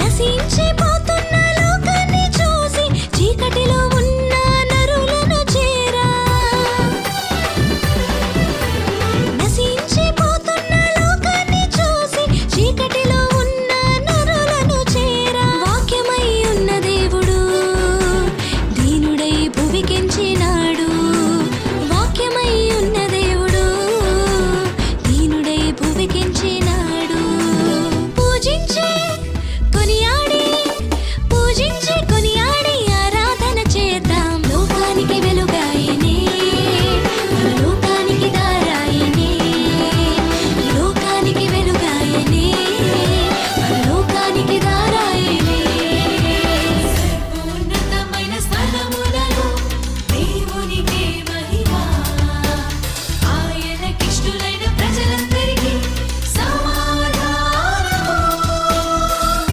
నశించిపోతున్న లోకాన్ని చూసి చీకటిలో